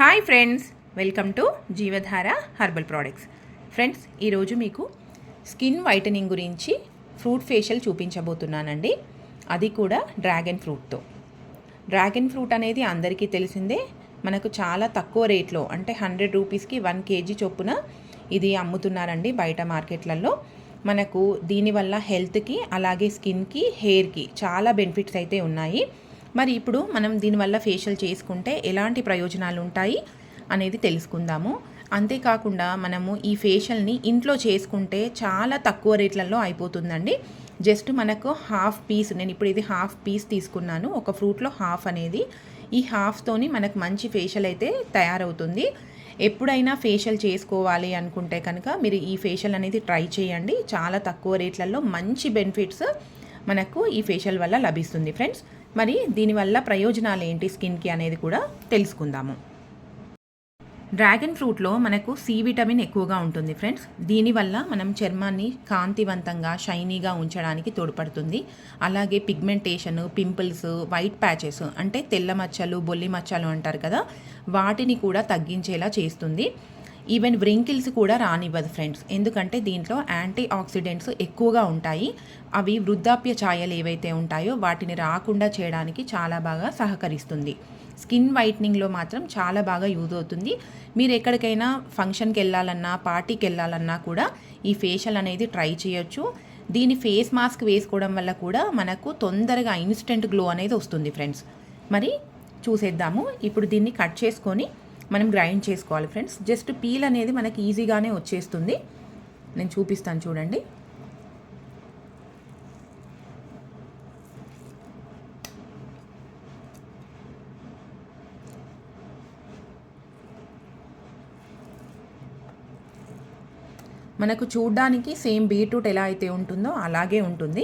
Hi friends welcome to Jeevadhara herbal products friends ఈరోజు మీకు skin whitening గురించి fruit facial చూపించబోతున్నానండి. అది కూడా డ్రాగన్ ఫ్రూట్తో. డ్రాగన్ ఫ్రూట్ అనేది అందరికీ తెలిసిందే. మనకు చాలా తక్కువ రేట్లో అంటే హండ్రెడ్ రూపీస్కి వన్ కేజీ చొప్పున ఇది అమ్ముతున్నారండి బయట మార్కెట్లలో. మనకు దీనివల్ల హెల్త్కి అలాగే స్కిన్కి హెయిర్కి చాలా బెనిఫిట్స్ అయితే ఉన్నాయి. మరి ఇప్పుడు మనం దీనివల్ల ఫేషియల్ చేసుకుంటే ఎలాంటి ప్రయోజనాలు ఉంటాయి అనేది తెలుసుకుందాము. అంతేకాకుండా మనము ఈ ఫేషియల్ని ఇంట్లో చేసుకుంటే చాలా తక్కువ రేట్లలో అయిపోతుందండి. జస్ట్ మనకు హాఫ్ పీస్ నేను ఇప్పుడు ఇది హాఫ్ పీస్ తీసుకున్నాను ఒక ఫ్రూట్లో హాఫ్ అనేది. ఈ హాఫ్తోని మనకు మంచి ఫేషియల్ అయితే తయారవుతుంది. ఎప్పుడైనా ఫేషియల్ చేసుకోవాలి అనుకుంటే కనుక మీరు ఈ ఫేషియల్ అనేది ట్రై చేయండి. చాలా తక్కువ రేట్లలో మంచి బెనిఫిట్స్ మనకు ఈ ఫేషియల్ వల్ల లభిస్తుంది ఫ్రెండ్స్ మరి దీనివల్ల ప్రయోజనాలు ఏంటి స్కిన్కి అనేది కూడా తెలుసుకుందాము. డ్రాగన్ ఫ్రూట్లో మనకు సి విటమిన్ ఎక్కువగా ఉంటుంది ఫ్రెండ్స్. దీనివల్ల మనం చర్మాన్ని కాంతివంతంగా షైనీగా ఉంచడానికి తోడ్పడుతుంది. అలాగే పిగ్మెంటేషన్ పింపుల్స్ వైట్ ప్యాచెస్ అంటే తెల్ల మచ్చలు బొల్లి మచ్చలు అంటారు కదా వాటిని కూడా తగ్గించేలా చేస్తుంది. ఈవెన్ వ్రింకిల్స్ కూడా రానివ్వదు ఫ్రెండ్స్ ఎందుకంటే దీంట్లో యాంటీ ఆక్సిడెంట్స్ ఎక్కువగా ఉంటాయి. అవి వృద్ధాప్య ఛాయలు ఏవైతే ఉంటాయో వాటిని రాకుండా చేయడానికి చాలా బాగా సహకరిస్తుంది. స్కిన్ వైట్నింగ్లో మాత్రం చాలా బాగా యూజ్ అవుతుంది. మీరు ఎక్కడికైనా ఫంక్షన్కి వెళ్ళాలన్నా పార్టీకి వెళ్ళాలన్నా కూడా ఈ ఫేషియల్ అనేది ట్రై చేయొచ్చు. దీని ఫేస్ మాస్క్ వేసుకోవడం వల్ల కూడా మనకు తొందరగా ఇన్స్టెంట్ గ్లో అనేది వస్తుంది ఫ్రెండ్స్ మరి చూసేద్దాము. ఇప్పుడు దీన్ని కట్ చేసుకొని మనం గ్రైండ్ చేసుకోవాలి ఫ్రెండ్స్. జస్ట్ పీల్ అనేది మనకి ఈజీగానే వచ్చేస్తుంది. నేను చూపిస్తాను చూడండి. మనకు చూడ్డానికి సేమ్ బీట్రూట్ ఎలా అయితే ఉంటుందో అలాగే ఉంటుంది.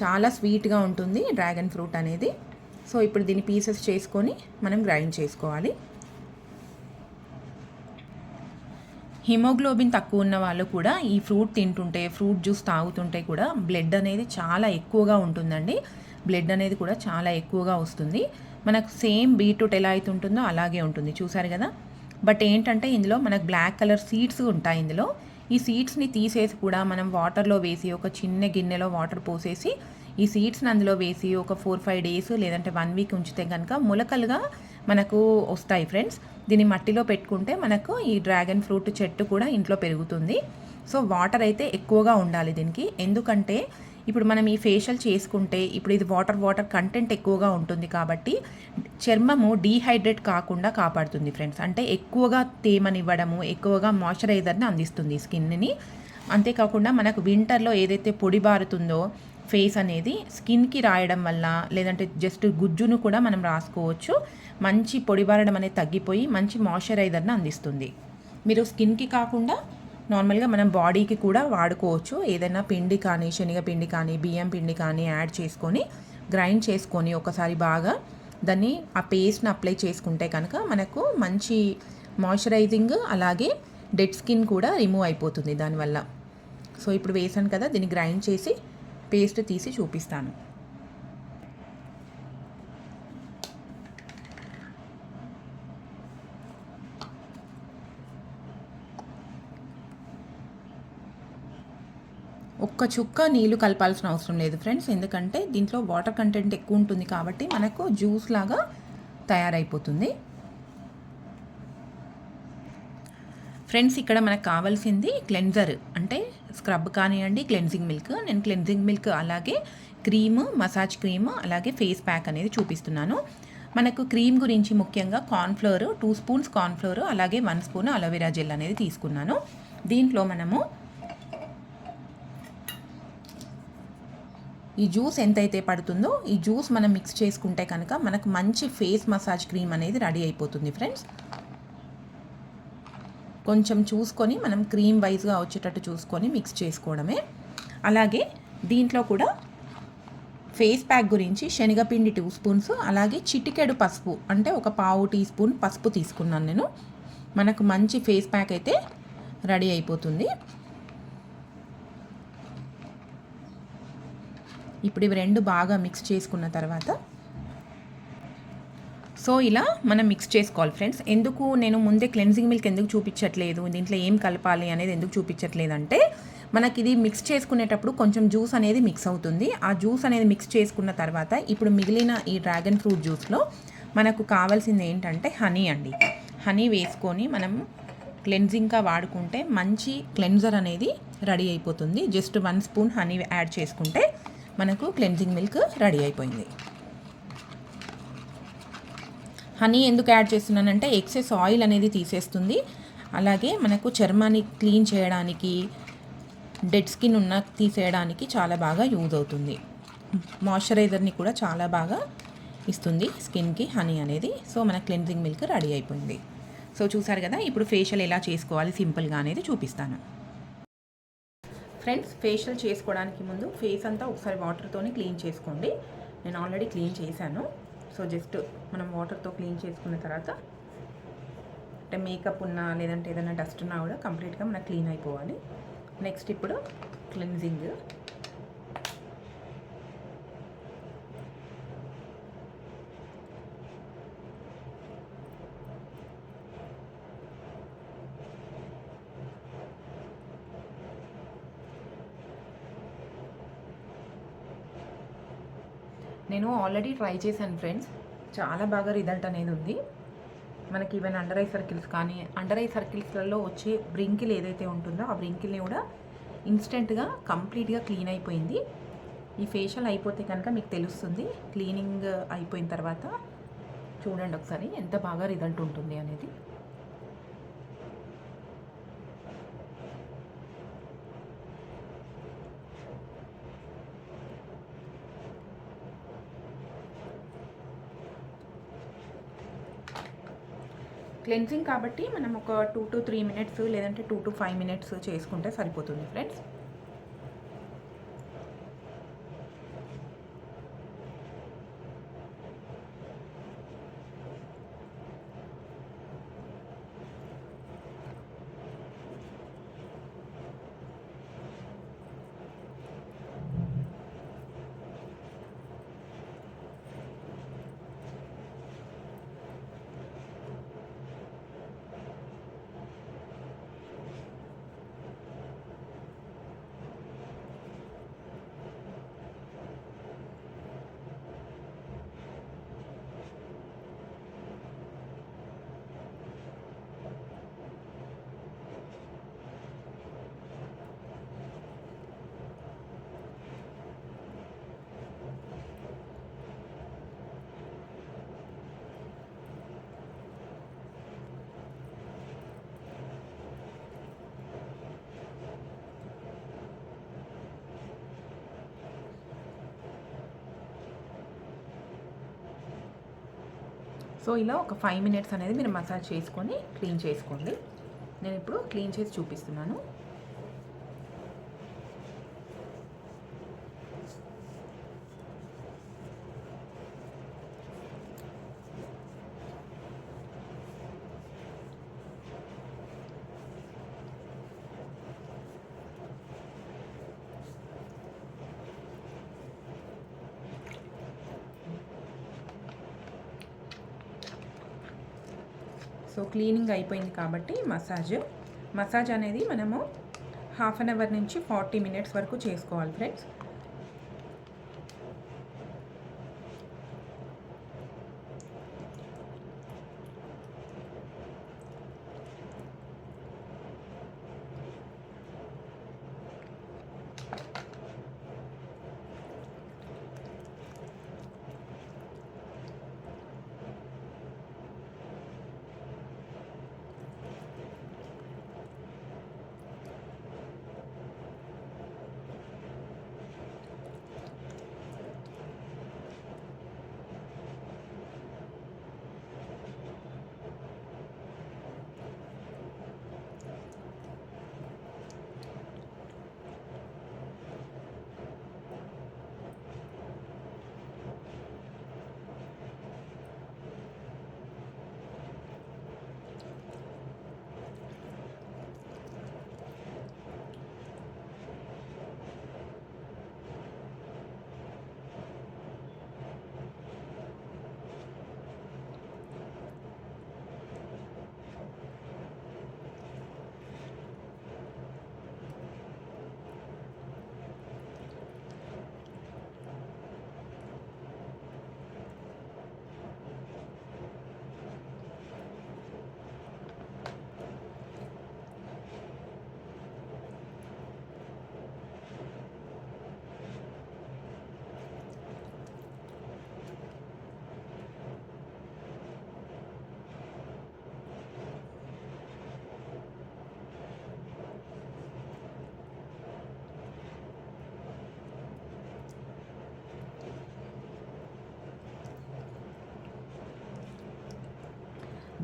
చాలా స్వీట్గా ఉంటుంది డ్రాగన్ ఫ్రూట్ అనేది. సో ఇప్పుడు దీన్ని పీసెస్ చేసుకొని మనం గ్రైండ్ చేసుకోవాలి. హిమోగ్లోబిన్ తక్కువ ఉన్న వాళ్ళు కూడా ఈ ఫ్రూట్ తింటుంటే ఫ్రూట్ జ్యూస్ తాగుతుంటే కూడా బ్లడ్ అనేది చాలా ఎక్కువగా ఉంటుందండి. బ్లడ్ అనేది కూడా చాలా ఎక్కువగా వస్తుంది. మనకు సేమ్ బీట్రూట్ ఎలా అయితే ఉంటుందో అలాగే ఉంటుంది. చూసారు కదా? బట్ ఏంటంటే ఇందులో మనకు బ్లాక్ కలర్ సీడ్స్ ఉంటాయి ఇందులో. ఈ సీడ్స్ని తీసేసి కూడా మనం వాటర్లో వేసి ఒక చిన్న గిన్నెలో వాటర్ పోసేసి ఈ సీడ్స్ని అందులో వేసి ఒక ఫోర్ ఫైవ్ డేస్ లేదంటే వన్ వీక్ ఉంచితే కనుక మొలకలుగా మనకు వస్తాయి ఫ్రెండ్స్ దీన్ని మట్టిలో పెట్టుకుంటే మనకు ఈ డ్రాగన్ ఫ్రూట్ చెట్టు కూడా ఇంట్లో పెరుగుతుంది. సో వాటర్ అయితే ఎక్కువగా ఉండాలి దీనికి. ఎందుకంటే ఇప్పుడు మనం ఈ ఫేషియల్ చేసుకుంటే ఇప్పుడు ఇది వాటర్ వాటర్ కంటెంట్ ఎక్కువగా ఉంటుంది కాబట్టి చర్మము డీహైడ్రేట్ కాకుండా కాపాడుతుంది ఫ్రెండ్స్ అంటే ఎక్కువగా తేమనివ్వడము ఎక్కువగా మాయిశ్చరైజర్ని అందిస్తుంది స్కిన్ని అంతేకాకుండా మనకు వింటర్లో ఏదైతే పొడి బారుతుందో ఫేస్ అనేది స్కిన్కి రాయడం వల్ల లేదంటే జస్ట్ గుజ్జును కూడా మనం రాసుకోవచ్చు. మంచి పొడిబారడం అనేది తగ్గిపోయి మంచి మాయిశ్చరైజర్ని అందిస్తుంది. మీరు స్కిన్కి కాకుండా నార్మల్గా మనం బాడీకి కూడా వాడుకోవచ్చు. ఏదైనా పిండి కానీ శనగ పిండి కానీ బియ్యం పిండి కానీ యాడ్ చేసుకొని గ్రైండ్ చేసుకొని ఒకసారి బాగా దాన్ని ఆ పేస్ట్ని అప్లై చేసుకుంటే కనుక మనకు మంచి మాయిశ్చరైజింగ్ అలాగే డెడ్ స్కిన్ కూడా రిమూవ్ అయిపోతుంది దానివల్ల. సో ఇప్పుడు వేసాను కదా దీన్ని గ్రైండ్ చేసి పేస్ట్ తీసి చూపిస్తాను. ఒక్క చుక్క నీళ్ళు కలపాల్సిన అవసరం లేదు ఫ్రెండ్స్. ఎందుకంటే దీంట్లో వాటర్ కంటెంట్ ఎక్కువ ఉంటుంది కాబట్టి మనకు జ్యూస్ లాగా తయారైపోతుంది. ఫ్రెండ్స్ ఇక్కడ మనకు కావాల్సింది క్లెన్జర్. అంటే స్క్రబ్ కానివ్వండి క్లెన్సింగ్ మిల్క్. నేను క్లెన్సింగ్ మిల్క్ అలాగే క్రీమ్ మసాజ్ క్రీమ్ అలాగే ఫేస్ ప్యాక్ అనేది చూపిస్తున్నాను. మనకు క్రీమ్ గురించి ముఖ్యంగా కార్న్ఫ్లోర్ టూ స్పూన్స్ కార్న్ఫ్లోర్ అలాగే one spoon aloe vera gel అనేది తీసుకున్నాను. దీంట్లో మనము ఈ జ్యూస్ ఎంతైతే పడుతుందో ఈ జ్యూస్ మనం మిక్స్ చేసుకుంటే కనుక మనకు మంచి ఫేస్ మసాజ్ క్రీమ్ అనేది రెడీ అయిపోతుంది ఫ్రెండ్స్. కొంచెం చూసుకొని మనం క్రీమ్ వైజ్గా వచ్చేటట్టు చూసుకొని మిక్స్ చేసుకోవడమే. అలాగే దీంట్లో కూడా ఫేస్ ప్యాక్ గురించి శనగపిండి టూ స్పూన్స్ అలాగే చిటికెడు పసుపు అంటే ఒక పావు టీ స్పూన్ పసుపు తీసుకున్నాను నేను. మనకు మంచి ఫేస్ ప్యాక్ అయితే రెడీ అయిపోతుంది. ఇప్పుడు ఇవి రెండు బాగా మిక్స్ చేసుకున్న తర్వాత సో ఇలా మనం మిక్స్ చేసుకోవాలి ఫ్రెండ్స్ ఎందుకు నేను ముందే క్లెన్జింగ్ మిల్క్ ఎందుకు చూపించట్లేదు? దీంట్లో ఏం కలపాలి అనేది ఎందుకు చూపించట్లేదు అంటే మనకి ఇది మిక్స్ చేసుకునేటప్పుడు కొంచెం జ్యూస్ అనేది మిక్స్ అవుతుంది. ఆ జ్యూస్ అనేది మిక్స్ చేసుకున్న తర్వాత ఇప్పుడు మిగిలిన ఈ డ్రాగన్ ఫ్రూట్ జ్యూస్లో మనకు కావాల్సింది ఏంటంటే హనీ అండి. హనీ వేసుకొని మనం క్లెన్జింగ్గా వాడుకుంటే మంచి క్లెన్జర్ అనేది రెడీ అయిపోతుంది. Just one spoon honey add చేసుకుంటే మనకు క్లెన్జింగ్ మిల్క్ రెడీ అయిపోయింది. హనీ ఎందుకు యాడ్ చేస్తున్నానంటే ఎక్సెస్ ఆయిల్ అనేది తీసేస్తుంది. అలాగే మనకు చర్మాన్ని క్లీన్ చేయడానికి డెడ్ స్కిన్ ఉన్న తీసేయడానికి చాలా బాగా యూజ్ అవుతుంది. మాయిశ్చరైజర్ని కూడా చాలా బాగా ఇస్తుంది స్కిన్కి హనీ అనేది. సో మన క్లెన్జింగ్ మిల్క్ రెడీ అయిపోయింది. సో చూసారు కదా ఇప్పుడు ఫేషియల్ ఎలా చేసుకోవాలి సింపుల్గా అనేది చూపిస్తాను. ఫ్రెండ్స్ ఫేషియల్ చేసుకోవడానికి ముందు ఫేస్ అంతా ఒకసారి వాటర్తోనే క్లీన్ చేసుకోండి. నేను ఆల్రెడీ క్లీన్ చేశాను. సో జస్ట్ మనం వాటర్తో క్లీన్ చేసుకున్న తర్వాత అంటే మేకప్ ఉన్నా లేదంటే ఏదైనా డస్ట్ ఉన్నా కూడా కంప్లీట్గా మనకు క్లీన్ అయిపోవాలి. నెక్స్ట్ ఇప్పుడు క్లెన్జింగ్ నేను ఆల్రెడీ ట్రై చేశాను ఫ్రెండ్స్. చాలా బాగా రిజల్ట్ అనేది ఉంది. మనకి ఈవెన్ అండర్ ఐ సర్కిల్స్ కానీ అండర్ ఐ సర్కిల్స్లలో వచ్చే బ్రింకిల్ ఏదైతే ఉంటుందో ఆ బ్రింకిల్ని కూడా ఇన్స్టెంట్గా కంప్లీట్గా క్లీన్ అయిపోయింది. ఈ ఫేషియల్ అయిపోతే కనుక మీకు తెలుస్తుంది. క్లీనింగ్ అయిపోయిన తర్వాత చూడండి ఒకసారి ఎంత బాగా రిజల్ట్ ఉంటుంది అనేది. క్లెన్జింగ్ కాబట్టి మనం ఒక టూ టు త్రీ మినిట్స్ లేదంటే టూ టు ఫైవ్ మినిట్స్ చేసుకుంటే సరిపోతుంది ఫ్రెండ్స్. సో ఇలా ఒక ఫైవ్ మినిట్స్ అనేది మీరు మసాజ్ చేసుకొని క్లీన్ చేసుకోండి. నేను ఇప్పుడు క్లీన్ చేసి చూపిస్తున్నాను. సో క్లీనింగ్ అయిపోయింది కాబట్టి మసాజ్. మసాజ్ అనేది మనము హాఫ్ అన్ అవర్ నుంచి ఫార్టీ మినిట్స్ వరకు చేసుకోవాలి ఫ్రెండ్స్.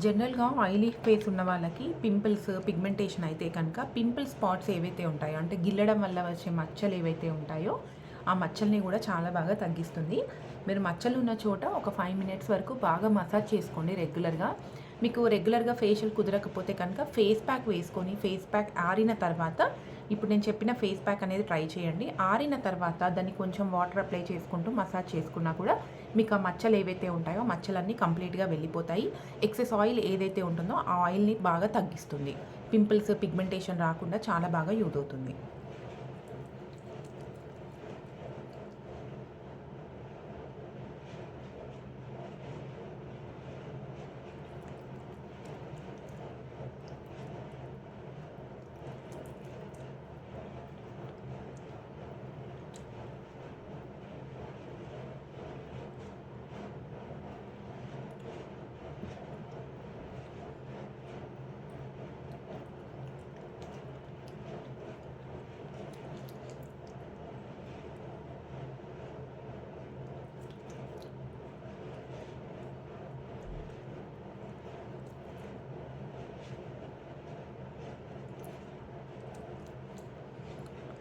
జనరల్గా ఆయిలీ ఫేస్ ఉన్న వాళ్ళకి పింపుల్స్ పిగ్మెంటేషన్ అయితే కనుక పింపుల్ స్పాట్స్ ఏవైతే ఉంటాయో అంటే గిల్లడం వల్ల వచ్చే మచ్చలు ఏవైతే ఉంటాయో ఆ మచ్చల్ని కూడా చాలా బాగా తగ్గిస్తుంది. మీరు మచ్చలు ఉన్న చోట ఒక ఫైవ్ మినిట్స్ వరకు బాగా మసాజ్ చేసుకోండి రెగ్యులర్గా. మీకు రెగ్యులర్గా ఫేషియల్ కుదరకపోతే కనుక ఫేస్ ప్యాక్ వేసుకొని ఫేస్ ప్యాక్ ఆరిన తర్వాత ఇప్పుడు నేను చెప్పిన ఫేస్ ప్యాక్ అనేది ట్రై చేయండి. ఆరిన తర్వాత దాన్ని కొంచెం వాటర్ అప్లై చేసుకుంటూ మసాజ్ చేసుకున్నా కూడా మీకు ఆ మచ్చలు ఏవైతే ఉంటాయో ఆ మచ్చలన్నీ కంప్లీట్గా వెళ్ళిపోతాయి. ఎక్సెస్ ఆయిల్ ఏదైతే ఉంటుందో ఆ ఆయిల్ని బాగా తగ్గిస్తుంది. పింపుల్స్ పిగ్మెంటేషన్ రాకుండా చాలా బాగా యూజ్ అవుతుంది.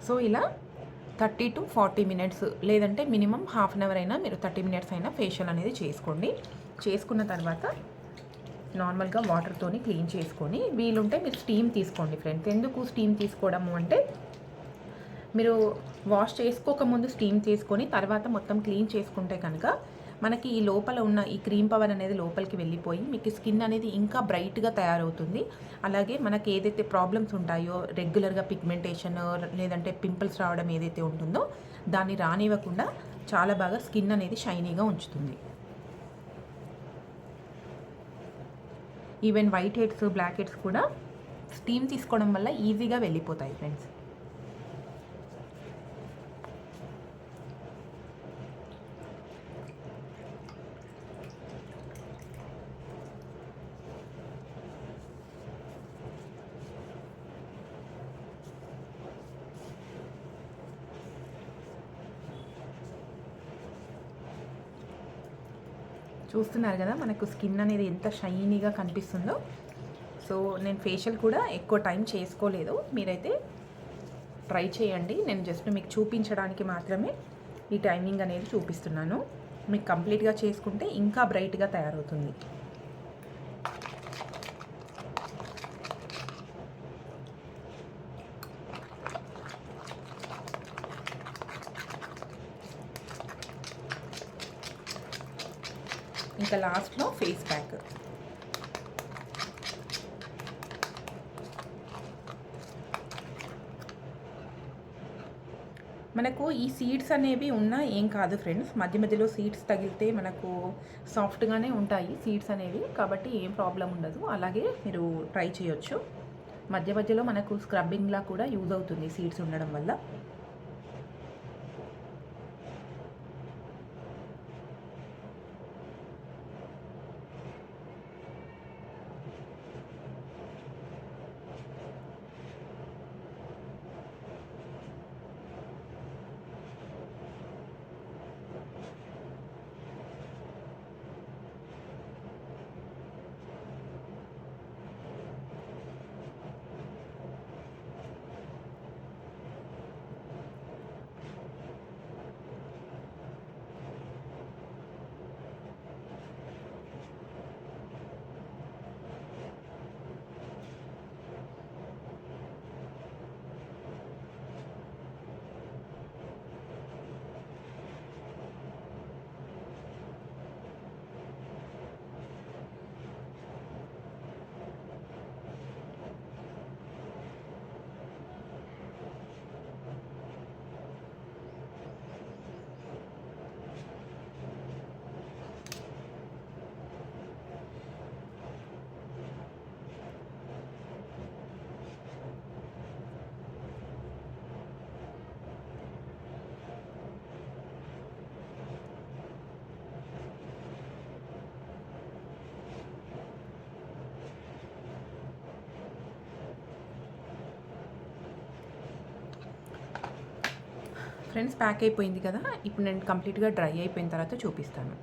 సో ఇలా థర్టీ టు ఫార్టీ మినిట్స్ లేదంటే మినిమం హాఫ్ అన్ అవర్ అయినా మీరు థర్టీ మినిట్స్ అయినా ఫేషియల్ అనేది చేసుకోండి. చేసుకున్న తర్వాత నార్మల్గా వాటర్తోని క్లీన్ చేసుకొని వీలుంటే మీరు స్టీమ్ తీసుకోండి ఫ్రెండ్స్ ఎందుకు స్టీమ్ తీసుకోవడము అంటే మీరు వాష్ చేసుకోకముందు స్టీమ్ తీసుకొని తర్వాత మొత్తం క్లీన్ చేసుకుంటే కనుక మనకి ఈ లోపల ఉన్న ఈ క్రీమ్ పవర్ అనేది లోపలికి వెళ్ళిపోయి మీకు స్కిన్ అనేది ఇంకా బ్రైట్గా తయారవుతుంది. అలాగే మనకి ఏదైతే ప్రాబ్లమ్స్ ఉంటాయో రెగ్యులర్గా పిగ్మెంటేషన్ లేదంటే పింపుల్స్ రావడం ఏదైతే ఉంటుందో దాన్ని రానివ్వకుండా చాలా బాగా స్కిన్ అనేది షైనీగా ఉంచుతుంది. Even white heads black heads కూడా స్టీమ్ తీసుకోవడం వల్ల ఈజీగా వెళ్ళిపోతాయి ఫ్రెండ్స్. చూస్తున్నారు కదా మనకు స్కిన్ అనేది ఎంత షైనీగా కనిపిస్తుందో. సో నేను ఫేషియల్ కూడా ఎక్కువ టైం చేసుకోలేదు. మీరైతే ట్రై చేయండి. నేను జస్ట్ మీకు చూపించడానికి మాత్రమే ఈ టైమింగ్ అనేది చూపిస్తున్నాను. మీకు కంప్లీట్గా చేసుకుంటే ఇంకా బ్రైట్గా తయారవుతుంది. ఇంకా లాస్ట్లో ఫేస్ ప్యాక్. మనకు ఈ సీడ్స్ అనేవి ఉన్నా ఏం కాదు ఫ్రెండ్స్. మధ్య మధ్యలో సీడ్స్ తగిలితే మనకు సాఫ్ట్గానే ఉంటాయి సీడ్స్ అనేవి. కాబట్టి ఏం ప్రాబ్లం ఉండదు. అలాగే మీరు ట్రై చేయొచ్చు. మధ్య మధ్యలో మనకు స్క్రబ్బింగ్లా కూడా యూజ్ అవుతుంది సీడ్స్ ఉండడం వల్ల. ఫ్రెండ్స్ ప్యాక్ అయిపోయింది కదా ఇప్పుడు నేను కంప్లీట్గా డ్రై అయిపోయిన తర్వాత చూపిస్తాను.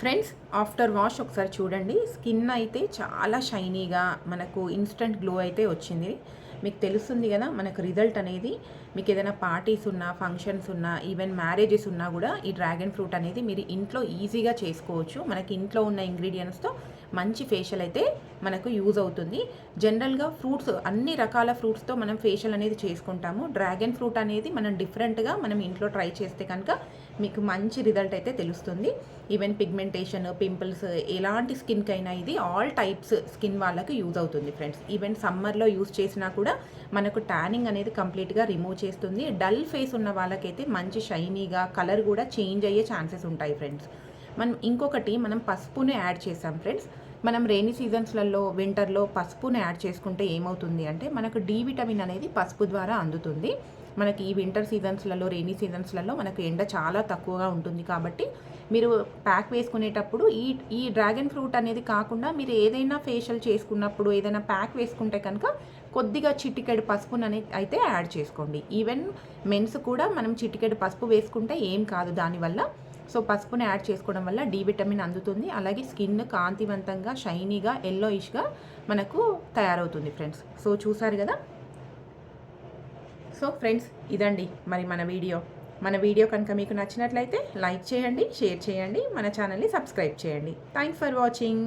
ఫ్రెండ్స్ ఆఫ్టర్ వాష్ ఒకసారి చూడండి. స్కిన్ అయితే చాలా షైనీగా మనకు ఇన్స్టంట్ గ్లో అయితే వచ్చింది. మీకు తెలుస్తుంది కదా మనకు రిజల్ట్ అనేది మీకు ఏదైనా పార్టీస్ ఉన్నా ఫంక్షన్స్ ఉన్నా ఈవెన్ మ్యారేజెస్ ఉన్నా కూడా ఈ డ్రాగన్ ఫ్రూట్ అనేది మీరు ఇంట్లో ఈజీగా చేసుకోవచ్చు. మనకి ఇంట్లో ఉన్న ఇంగ్రీడియంట్స్తో మంచి ఫేషియల్ అయితే మనకు యూజ్ అవుతుంది. జనరల్గా ఫ్రూట్స్ అన్ని రకాల ఫ్రూట్స్తో మనం ఫేషియల్ అనేది చేసుకుంటాము. డ్రాగన్ ఫ్రూట్ అనేది మనం డిఫరెంట్గా మనం ఇంట్లో ట్రై చేస్తే కనుక మీకు మంచి రిజల్ట్ అయితే తెలుస్తుంది. ఈవెన్ పిగ్మెంటేషన్ పింపుల్స్ ఎలాంటి స్కిన్కి అయినా ఇది ఆల్ టైప్స్ స్కిన్ వాళ్ళకి యూజ్ అవుతుంది ఫ్రెండ్స్ ఈవెన్ సమ్మర్లో యూజ్ చేసినా కూడా మనకు ట్యానింగ్ అనేది కంప్లీట్గా రిమూవ్ చేస్తుంది. డల్ ఫేస్ ఉన్న వాళ్ళకైతే మంచి షైనీగా కలర్ కూడా చేంజ్ అయ్యే ఛాన్సెస్ ఉంటాయి ఫ్రెండ్స్ మనం ఇంకొకటి మనం పసుపుని యాడ్ చేసాం ఫ్రెండ్స్ మనం రెయినీ సీజన్స్లలో వింటర్లో పసుపుని యాడ్ చేసుకుంటే ఏమవుతుంది అంటే మనకు డి విటమిన్ అనేది పసుపు ద్వారా అందుతుంది. మనకి ఈ వింటర్ సీజన్స్లలో రెయినీ సీజన్స్లలో మనకు ఎండ చాలా తక్కువగా ఉంటుంది కాబట్టి మీరు ప్యాక్ వేసుకునేటప్పుడు ఈ ఈ డ్రాగన్ ఫ్రూట్ అనేది కాకుండా మీరు ఏదైనా ఫేషియల్ చేసుకున్నప్పుడు ఏదైనా ప్యాక్ వేసుకుంటే కనుక కొద్దిగా చిటికెడు పసుపును అనేది అయితే యాడ్ చేసుకోండి. ఈవెన్ మెన్స్ కూడా మనం చిటికెడు పసుపు వేసుకుంటే ఏం కాదు దానివల్ల. సో పసుపుని యాడ్ చేసుకోవడం వల్ల డి విటమిన్ అందుతుంది. అలాగే స్కిన్ కాంతివంతంగా షైనీగా ఎల్లోయిష్గా మనకు తయారవుతుంది ఫ్రెండ్స్. సో చూసారు కదా? సో ఫ్రెండ్స్ ఇదండి మరి మన వీడియో. మన వీడియో కనుక మీకు నచ్చినట్లయితే లైక్ చేయండి షేర్ చేయండి మన ఛానల్ని సబ్స్క్రైబ్ చేయండి. Thanks for watching